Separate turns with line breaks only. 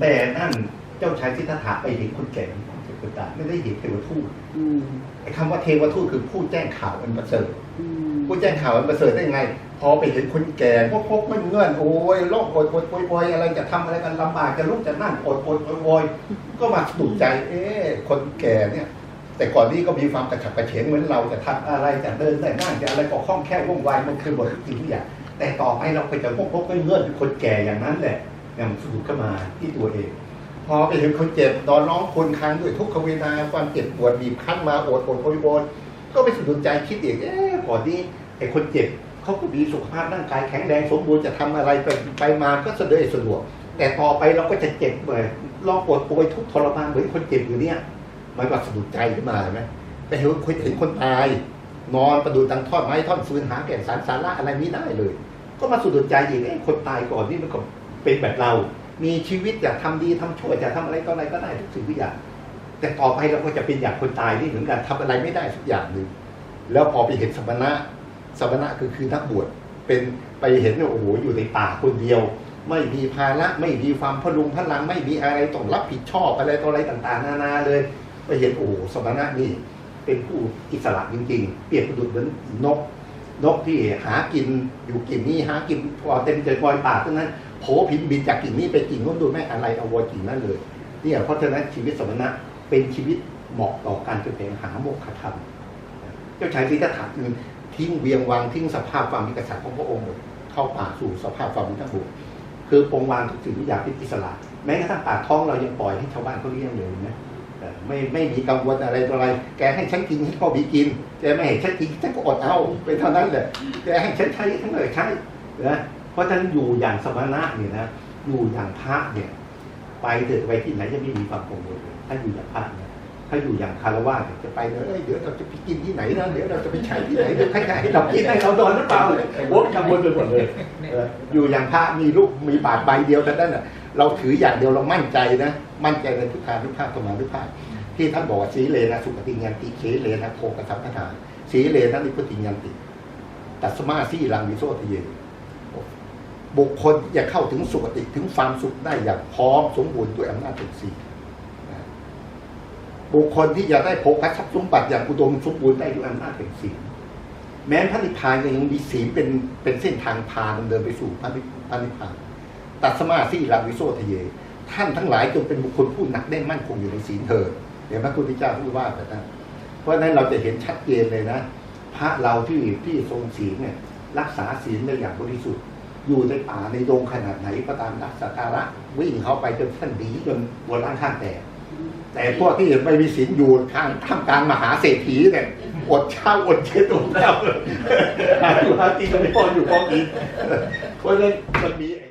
แต่นั่นเจ้าชายสิทธัตถะไปเห็นคนแก่ของเทวดาไม่ได้เห็นเทวทูต
อืม
ไอ้คำว่าเทวทูตคือผู้แจ้งข่าวอันประเสริฐ
อืม
ผู้แจ้งข่าวอันประเสริฐได้ยังไง พอไปเห็นคนแก่พวกพวกไม่เงื่อนโอ้ยโรคโอยโอยโอยโอยอะไรจะทำอะไรกันลำบากจะลุกจะนั่งโอยโอยโอยโอยก็มาสะดุดใจ เอ๊ะคนแก่เนี่ย แต่ก่อนนี้ก็มีความกระฉับกระเฉงเหมือนเราจะทำอะไรจะเดินได้นั่งจะอะไรก็คล่องแคล่วว่องไวมันคือหมดทุกสิ่งทุกอย่างแต่ต่อไปเราไปจะพวกพวกเงื่อนๆคนแก่อย่างนั้นแหละเนี่ยมันสะดุดเข้ามาที่ตัวเอง พอไปเห็นคนเจ็บนอนร้องครวรครางด้วยทุกขเวทนาความเจ็บปวดบีบคั้นมาโอดโอดโอยโอยก็ไปสะดุดใจคิดเอีกเอ๊ะก่อนนี้ไอ้คนเจ็บเขาก็มีสุขภาพร่างกายแข็งแรงสมบูรณ์จะทำอะไรไปไปมาก็สะดวกสะดวก แต่ต่อไปเราก็จะเจ็บเลยร้องปวดป่วยทุกทรมานเหมือนคนเจ็บอยู่เนี่ยมันก็สะดุดใจขึ้นมาเห็นไหมแต่เห็นคนเห็นคนตาย นอนประดุจดังท่อนไม้ท่อนฟืนหาแก่นสารสาระอะไรไม่ได้เลย ก็มาสะดุดใจอีกเอ้คนตายก่อนนี่มันก็ เป็นแบบเรา มีชีวิตอยากทำดีทำชั่วอยากทำอะไรก็อะไรก็ได้ทุกสิ่งทุกอย่าง แต่ต่อไปเราก็จะเป็นอย่างคนตายนี่เหมือนกันทำอะไรไม่ได้สักอย่างหนึ่งแล้วพอไปเห็นสมณะสมณะคือคือนักบวชเป็นไปเห็นว่าโอ้โหอยู่ในป่าคนเดียว ไม่มีภาระไม่มีความพลุงพลัง ไม่มีอะไรต้องรับผิดชอบอะไรต่ออะไรต่าง ๆ นานาเลยไปเห็นโอ้โหสมณะนี่เป็นผู้อิสระจริง ๆ เปรียบประดุจเหมือนนก นกที่หากินอยู่กิ่งนี้หากินพอเต็มใจปล่อยป่าทั้งนั้นโผพินบินจากกิ่งนี้ไปกิ่งนู้นดูแม่อะไรเอาวอกิ่งนั้นเลยเนี่ยเพราะฉะนั้นชีวิตสมณะเป็นชีวิตเหมาะต่อการแสวงหาโมกขธรรม เจ้าชายสิทธัตถะคือทิ้งเวียงวางทิ้งสภาพความเป็นกษัตริย์ของพระองค์หมดเข้าป่าสู่สภาพความเป็นทั้งบุตรคือปรงวางทุกสิ่งทุกอย่างเป็นอิสระ แม้กระทั่งปากท้องเรายังปล่อยให้ชาวบ้านเขาเลี้ยงเลยนะ ไม่ไม่มีกังวลอะไรต่ออะไร แกให้ฉันกินฉันก็มีกินแกไม่ให้ฉันกินฉันก็อดเอาเป็นเท่านั้นแหละแกให้ฉันใช้ฉันก็ใช้นะเพราะฉะนั้นอยู่อย่างสมณะเนี่ยนะอยู่อย่างพระเนี่ย ไปเถิดไปที่ไหนจะไม่มีความกังวลเลยถ้าอยู่อย่างพระเนี่ย ถ้าอยู่อย่างคารวะเนี่ยจะไปเลยเอ้ยเดี๋ยวเราจะไปกินที่ไหนนะเดี๋ยวเราจะไปใช้ที่ไหนเดี๋ยวใครจะให้เรากินให้เรานอนหรือเปล่าโอ้ยกังวลไปหมดเลยเอออยู่อย่างพระมีลูกมีบาทใบเดียวแต่นั้นน่ะเราถืออย่างเดียวเรามั่นใจนะ มั่นใจในพุทธานุภาพธรรมานุภาพที่ท่านบอกว่าสีเลนะสุปฏิญญาณติเขเลนะโคกสัมปทาสีเลนะนิพติญญาณติตัสมาสีลังวิโสทะเยบุคคลที่จะเข้าถึงสุคติถึงความสุขได้อย่างพร้อมสมบูรณ์ด้วยอำนาจถึงสี่นะ บุคคลที่จะได้โภคทรัพย์สมบัติอย่างอุดมสมบูรณ์ได้ด้วยอำนาจแห่งศีลแม้พระนิพพานก็ยังมีศีลเป็นเป็นเส้นทางพาดำเนินไปสู่พระนิพพานตัดสมาสีลังวิโสทะเย ท่านทั้งหลายจงเป็นบุคคลผู้หนักแน่นมั่นคงอยู่ในศีลเถิดเดี๋ยวพระพุทธเจ้าพูดว่าแบบนั้นเพราะฉะนั้นเราจะเห็นชัดเจนเลยนะพระเราที่ที่ทรงศีลเนี่ยรักษาศีลได้อย่างบริสุทธิ์ อยู่ในป่าในดงขนาดไหนก็ตามรักสักการะวิ่งเข้าไปจนท่านหนีจนบนร่างข้างแตก แต่พวกที่ไม่มีศีลอยู่ข้างท่ามกลางมหาเศรษฐีเนี่ยอดเช้าอดเช็ดอดแล้วหาอยู่หากินก็ไม่พออยู่พอกินเพราะฉะนั้นมันมี